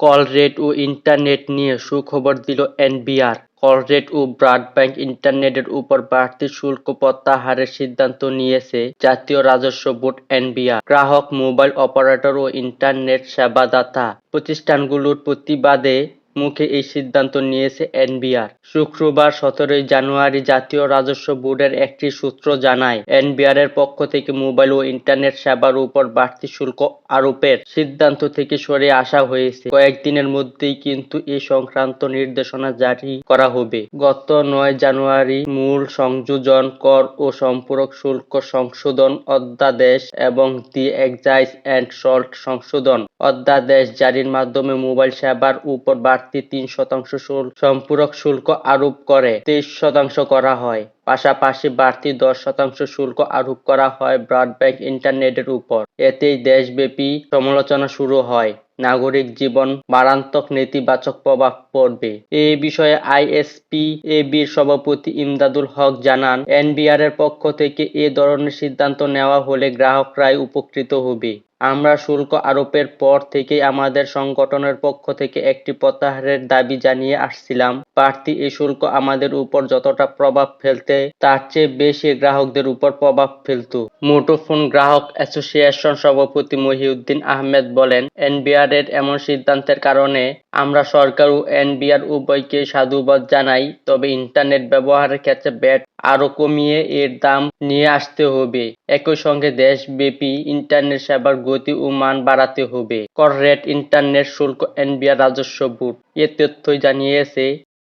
Call rate ও internet নিয়ে সুখবর দিল N B R. Call rate ও ব্রডব্যান্ড ইন্টারনেটের উপর বাড়তি শুল্ক প্রত্যাহারের সিদ্ধান্ত নিয়েছে জাতীয় রাজস্ব বোর্ড এনবিআর। গ্রাহক, মোবাইল অপারেটর ও ইন্টারনেট সেবাদাতা প্রতিষ্ঠানগুলোর প্রতিবাদে মুখে এই সিদ্ধান্ত নিয়েছে এনবিআর। শুক্রবার সতেরোই জানুয়ারি জাতীয় রাজস্ব বোর্ডের একটি সূত্র জানায়, এনবিআর এর পক্ষ থেকে মোবাইল ও ইন্টারনেট সেবার উপর বাড়তি শুল্ক আরোপের সিদ্ধান্ত থেকে সরে আসা হয়েছে। কয়েকদিনের মধ্যেই কিন্তু এ সংক্রান্ত নির্দেশনা জারি করা হবে। গত নয় জানুয়ারি মূল সংযোজন কর ও সম্পূরক শুল্ক সংশোধন অধ্যাদেশ এবং দি এক্সাইজ অ্যান্ড সল্ট সংশোধন অধ্যাদেশ জারির মাধ্যমে মোবাইল সেবার উপর বাড়তি তিন শতাংশ শুল্ক সম্পূরক শুল্ক আরোপ করে, তেইশ শতাংশ করা হয়। পাশাপাশি বাড়তি দশ শতাংশ শুল্ক আরোপ করা হয় ব্রডব্যান্ড ইন্টারনেটের উপর। এতেই দেশব্যাপী সমালোচনা শুরু হয়। নাগরিক জীবন মারাত্মক নেতিবাচক প্রভাব পড়বে। এ বিষয়ে আইএসপি এবির সভাপতি ইমদাদুল হক জানান, এনবিআর এর পক্ষ থেকে এ ধরনের সিদ্ধান্ত নেওয়া হলে গ্রাহকরাই উপকৃত হবে। আমরা শুল্ক আরোপের পর থেকেই আমাদের সংগঠনের পক্ষ থেকে একটি প্রত্যাহারের দাবি জানিয়ে আসছিলাম। বাড়তি এই শুল্ক আমাদের উপর যতটা প্রভাব ফেলতে, তার চেয়ে বেশি গ্রাহকদের উপর প্রভাব ফেলত। মুঠোফোন গ্রাহক অ্যাসোসিয়েশন সভাপতি মহিউদ্দিন আহমেদ বলেন, এনবিআর এর এমন সিদ্ধান্তের কারণে, আমরা সরকার ও এনবিআর উভয়কে সাধুবাদ জানাই, তবে ইন্টারনেট ব্যবহারের ক্ষেত্রে ব্যাট আরও কমিয়ে এর দাম নিয়ে আসতে হবে। একই সঙ্গে দেশব্যাপী ইন্টারনেট সেবার গতি ও মান বাড়াতে হবে। কর রেট ইন্টারনেট শুল্ক এনবিআর রাজস্ব বোর্ড এ তথ্য জানিয়েছে